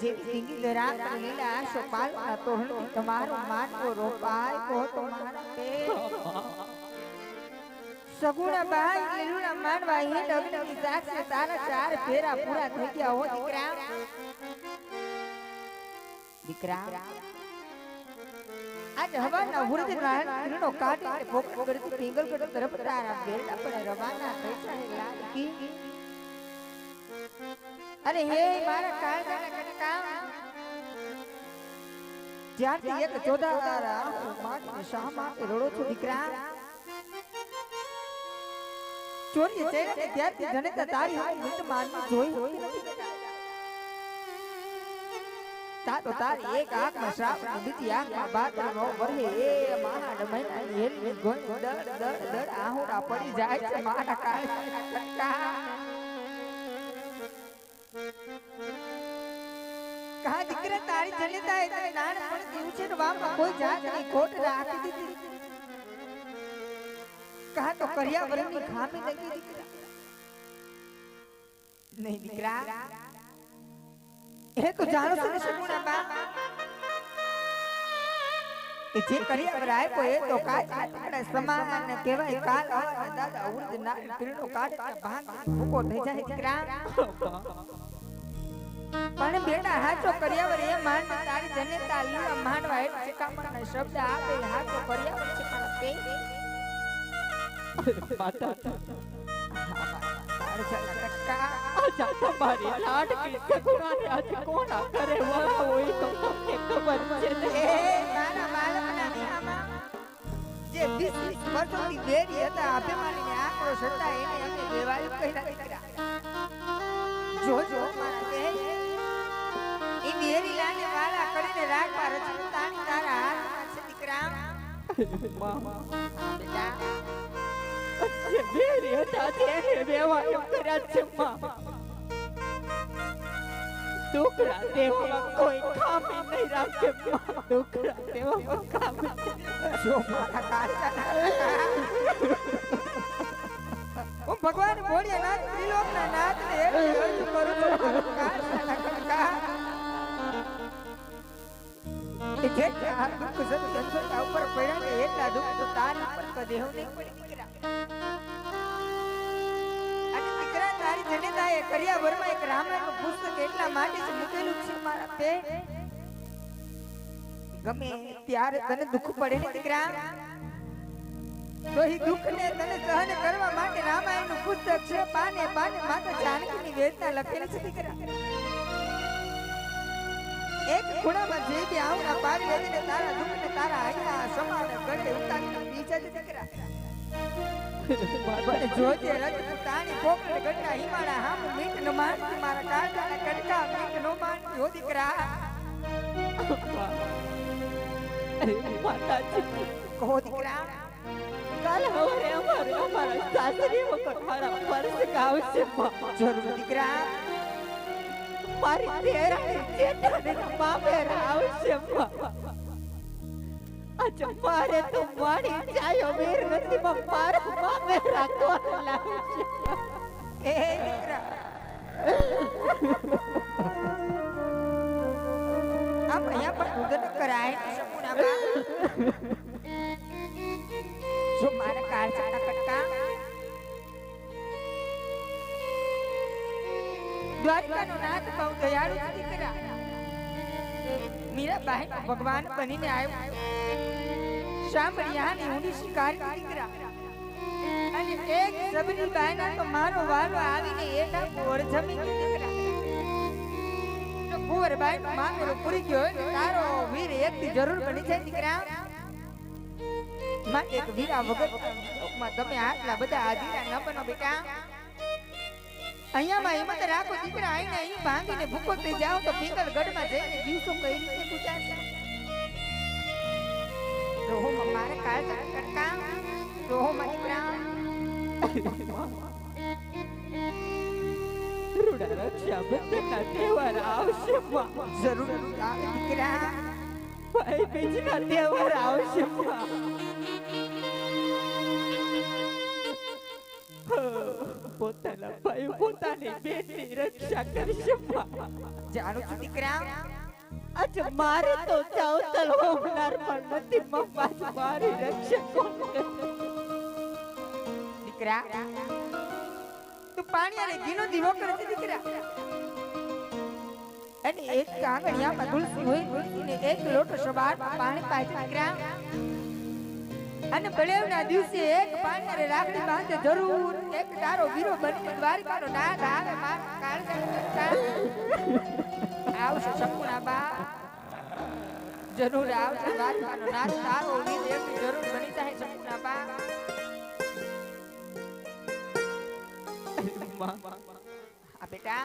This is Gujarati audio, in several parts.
જે ટીંગી દરા લીલા આશો પાલના તોરણ તમારો માનવો રોપાય કો તો મારા સગુણા બાઈ લીલુના માનવા હે ડગની સાક્ષી તારા ચાર ફેરા પૂરા થઈ ગયા હો, દીકરા. દીકરા. આજ હવાના વૃદ્ધ નારાયણ કિરણો કાઢીને પોકળ કરતી પિંગલગઢ તરફ તારા બેડા પણ રવાના થઈ લાડકી. અરે હે મારા કાળજાના કટકા. જ્યારથી એક ચોદારા માટે શા માટે રડો છો દીકરા? ચોરી ચેડે ત્યારથી જનેતા તારી હું મિત માનવી જોઈ હોય તારો તારી એક આંખમાં શ્રાપ બીજી આંખમાં બાદરનો વરહે. એ મારા મહિના હેલની ગોળ દડ દડ દડ આહુડા પડી જાય છે મારા કાળ કટકા. કહા દીકરા, તારી જનેતા એ તને નાણ પણ દેવું છે ને વાવમાં કોઈ જાતની ખોટ રાખી દીધી. કહા તો કર્યા વરણની ખામી લગી દીકરા નહીં, દીકરા. એ તો જાણો છો ને સગુણા બા કે જે કરી વર આપ્યો એ તો કાચ આપણે સમાન ને કહેવાય કાલ દાદા ઉર્દ ના પીરનો કાચ ભાંગ ભૂકો થઈ જાય, દીકરા. પણ બેટા હાચો કર્યાવર એ માંડ તારી જનેતા લીવા માંડવા હેઠ શિખામણના શબ્દ આપે હાચો કર્યાવર પણ તે માતા જોજો મારા બેરી લાને વાલા કરીને રાખવા રચનું તાણી તારા હાથમાં છે દીકરા. બેટા જે બેરી હતા તેને એમ કર્યા છે માં. દુકરા દેવામાં કોઈ ખામી નહીં રાખે માં. દુકડા દેવામાં ખામી જો મારા કાચા હું ભગવાન ભોળિયાનાથ ત્રિલોકના નાથને કરું છું દુઃખ પડે. દુઃખને તને સહન કરવા માટે રામાયણનું પુસ્તક છે. પાને પાને માતા જાનકીની વેદના લખેલી છે દીકરા. એક ખૂણામાં જે બી આવના પાર વેદને તારા દુઃખને તારા અહીંયા સમાને ગળે ઉતારીને બીજા જ દીકરા. પણ જોજે રજપૂતાણી પોકળ ગઢના હિમાળા હામ મીટ ન માનતી મારા કાળજાના કડકા મીટ નો માનતી હો દીકરા. માતાજી. કહો દીકરા. કાલ હવે અમારે અમારા સાસરી વખત મારા વર્ષ ગાવશે માં જરૂર દીકરા. મારી તેરાની જેઠાને મામેર આવશે આજે મારે તો મારી ચાયો વીર નથી માં મારા મામેરા કોણ લાવશે? એ આપણે અહીંયા પણ મારા દ્વારકાનો નાથ બહુ દયાળુ દીકરા મીરાબાઈ ભગવાન બનીને આવ્યો. સાંભળ્યાની ઊંડી શિકાર દીકરા અને એક સબરી બાયના તો મારો વાલો આવીને એના બોર જમી દીકરા કુંવર બાઈ નો પૂરી ગયો હોય તારો વીર એકથી જરૂર બની જાય દીકરા. માટે એક વીરા વગર તમે આટલા બધા આધીરા ન બનો બેટા. અહીંયામાં હિંમત રાખો દીકરા આઈને અહીં ભાંગીને ભૂકો થઈ જાઓ તો ભીંગલ ગઢમાં જઈને દિવસો કઈ રીતે ગુજારશે રોહો મારે કાળજા કટકા રોહોમાં દીકરા. રૂડા રક્ષાબંધનના તહેવાર આવશે માં. જરૂર દીકરા. ભાઈ બીજના તહેવાર આવશે પોતાના ભાઈ પોતાના બેનની રક્ષા કરશે જાણું છું દીકરા આજે મારે તો ચાવતલ હોમનાર પણ નથી મમ્મા મારી રક્ષા કોણ કરે દીકરા તું પાણી અને ઘીનો દીવો કરે છે દીકરા અને એક કાંગણિયામાં તુલસી હોય ને એક લોટો સવાર પાણી પાય દીકરા અને બળેવના દિવસે એક અને રાખડી બાંધે જરૂર. એક તારો વીરો બની દ્વારિકાનો નાદ આવે મારા કાળજા આવશે શકુના બા. જરૂર આવશે દ્વારિકાનો નાથ તારો વીર એક જરૂર બની જાય શકુના બા. આ બેટા.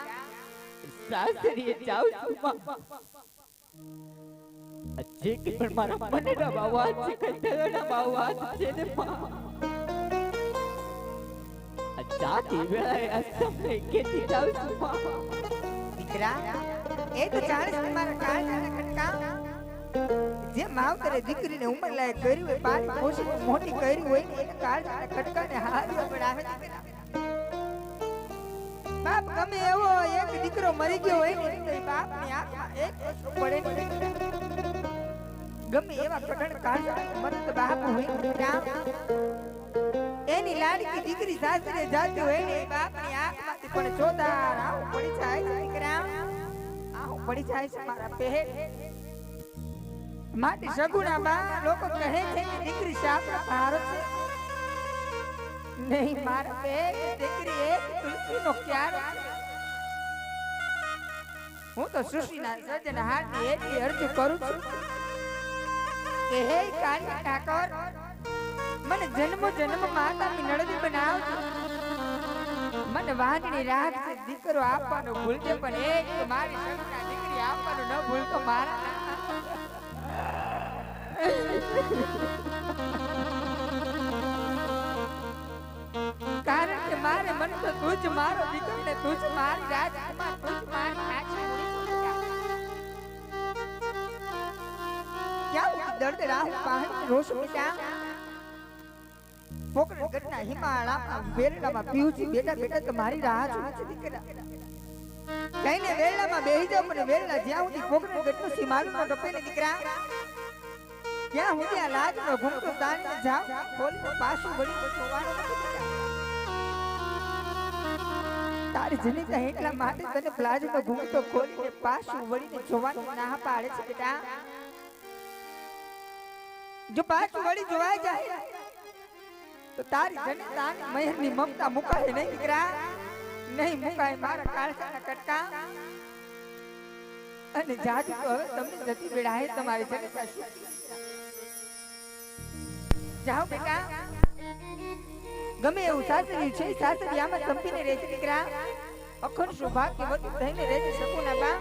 સાસરીએ જાઉં છું જે કઈ પણ મારા મનના બાવા છે કે તેના બાવા છે ને માં. જાતી વેળાએ આ સમય કેતી જાવ છું, મા. દીકરા, એ તો જાણે છે મારા કાળજાના ખટકા જે માવતરે દીકરીને ઉંમર લાયક કર્યું હોય પાંચ પોષીને મોટી કરી હોય ને, એને કાળજાના ખટકાને હારીઓ પડાવે દીકરા. બાપ ગમે એવો એક દીકરો મરી ગયો હોય ને બાપની આંખમાં એક પડે ને. ગમે એવા કઠણ કાળજાના મરદ બાપ હોય ને એની લાડકી દીકરી સાસરે જાતી હોય ને બાપની આંખમાંથી પણ ચોદાર આવું પડી જાય દીકરા આવું પડી જાય છે મારા પેટ માટે સગુણા માં લોકો કહે છે કે દીકરી શાપનો ભારો છે. નહીં, મારા પેટ દીકરી એક તુલસીનો ક્યારો હું તો સૃષ્ટિના હાથ હાથની એટલી અરજી કરું છું. કે, હે કાળી ઠાકોર, મને જન્મ જન્મ માતાની નળદી બનાવજો. મને વાંદણી રાખજે દીકરો આપવાનો ભૂલજે, પણ એક મારી સગના દીકરી આપવાનો ન ભૂલતો મારા કારણ કે મારે મન તો તું જ, મારો દીકરો ને તું જ, મારી રાજકુમાર તું જ, મારી આશા ક્યાં દર્દ રાહ પહાડ રોશ મિટા પોકરણ ઘટના હિમાલયમાં વેરડામાં પીઉછી બેટા બેટા તમારી રાહ જોઉં છું દીકરા. કઈને વેરડામાં બેહી જાવ પણ વેરડા જ્યાં સુધી પોકરણ ઘટનો સીમાડુનો ટપે ને દીકરા. ત્યાં સુધી આ લાજનો ઘૂમટો તાણીને જાવ ખોલીને પાછું વળી જોવાનું તારી જની જનિતા એટલા માટે તને પ્લાઝોનો ઘૂમટો ખોલીને પાછું વળીને જોવાની ના પાડે છે બેટા. જો પાછું વળી જોવાય જાય, તો તારી જનતાની મહેરની મમતા મુકાય નહીં દીકરા. નહીં મુકાય મારા કાળસાના કટકા. અને જાજુ તો હવે તમને જતી વેળાએ તમારી જનતા જાઓ બેટા. ગમે એવું સાસરી છે સાસરી આમાં સંપીને રહેશે દીકરા. અખંડ સૌભાગ્યવતી થઈને રહેશે શકુના બા.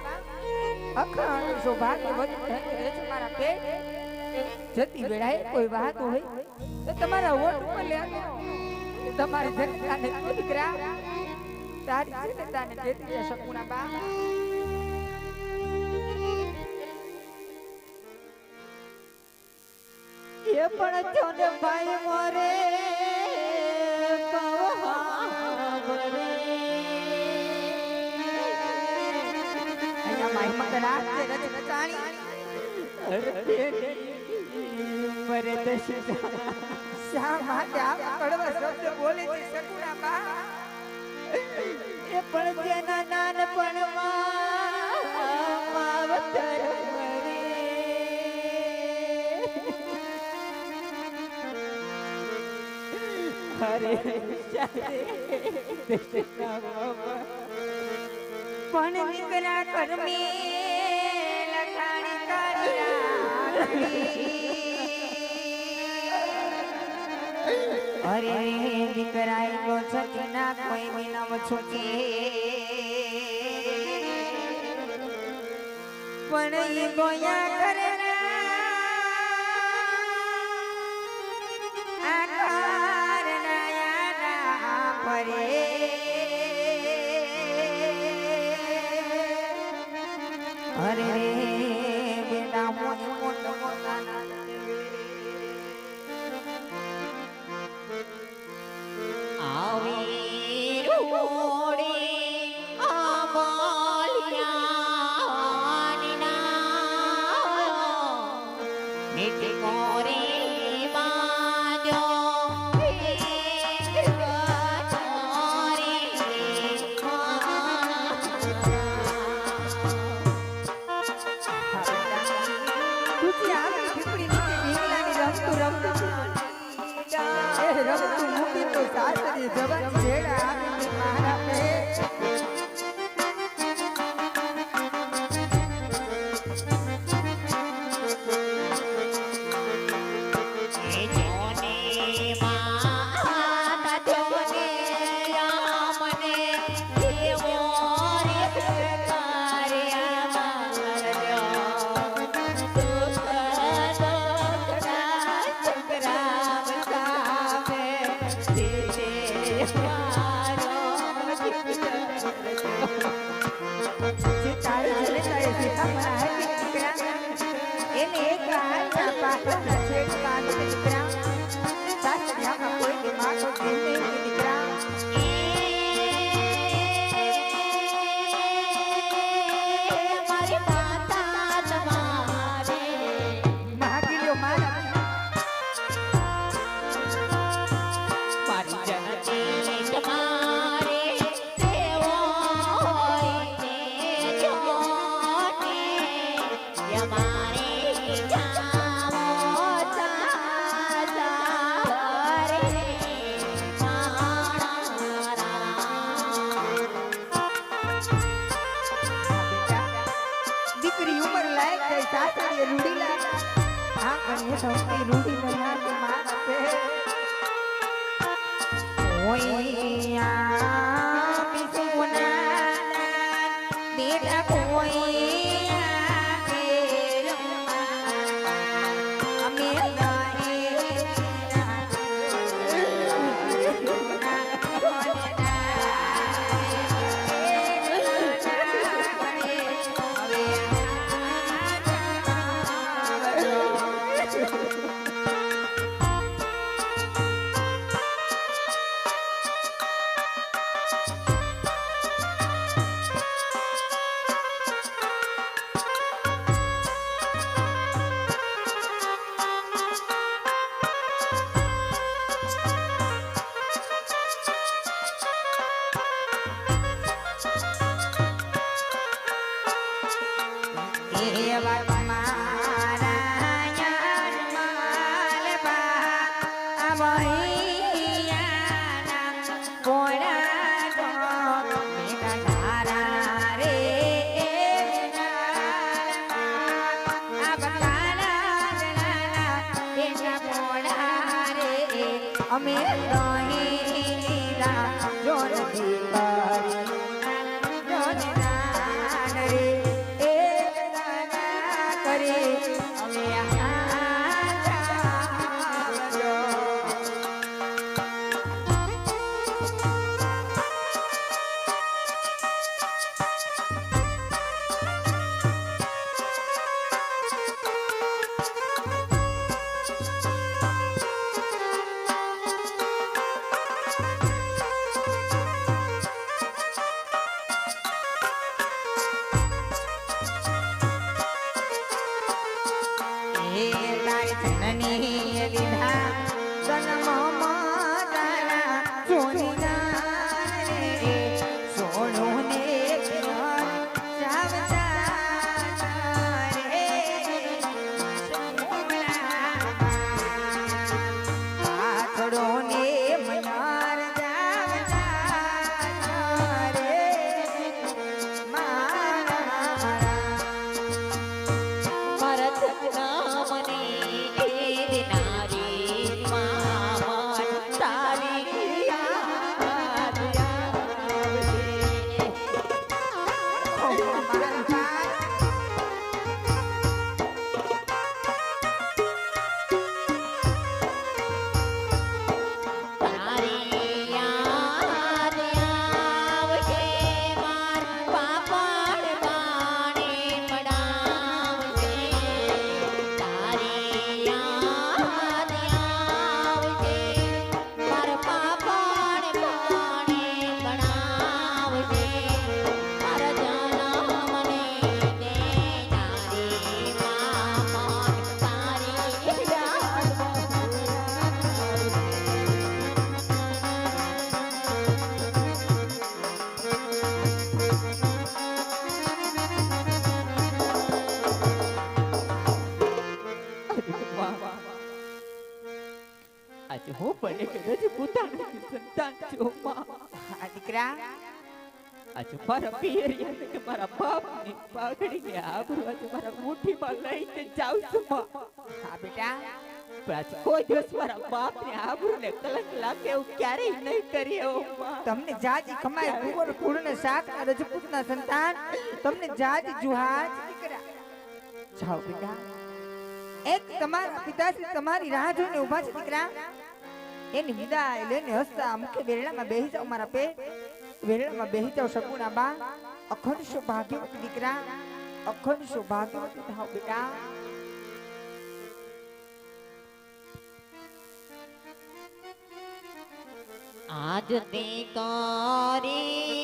અખંડ સૌભાગ્યવતી થઈને રહેશે મારા પેટ. જતી વેળાએ કોઈ વાત હોય તો તમારા વોટ ઉપર લે તમારી જનતાને દીકરા તારી જનતાને જેતી શકુના બા એ પણ ચોને ભાઈ મોરે અહીંયા માહિમત મત રજ રચાણી મરે દશા શા શબ્દ બોલે છે શકુના બા. એ પણ તેના નાનપણમાં. પણ દીકરા કરમી લખાણી કાઢી અરે દીકરા નો છતીના કોઈ મિલમ છોકી પણ એ ગોયા કરે અરે Amen. Amen. me. આજે હું પણ સંતાન છું માં આ દીકરા આજે મારા પિયરિયાને કે મારા બાપની પાઘડીને આબરૂ આજે મારા મુઠ્ઠીમાં લઈને જાઉં છું માં હા બેટા પણ આજે કોઈ દિવસ મારા બાપને આબરૂને કલંક લાગે એવું ક્યારેય નહીં કરી એવું માં તમને જાજી ખમાય કુંવર કુળને શાક ના રજપૂતના સંતાન તમને જાજી જુહાજ દીકરા જાઓ બેટા એક તમારા પિતાશ્રી તમારી રાહ જોઈને ઊભા છે દીકરા એની વિદાય લઈને હસતા મુખ્ય વેરણામાં બેહી જાઓ મારા પે વેરણામાં બેહી જાવ શકુના બા અખંડ સૌભાગ્યવતી દીકરા અખંડ સૌભાગ્યવતી થાવ બેટા. આજ તે કરી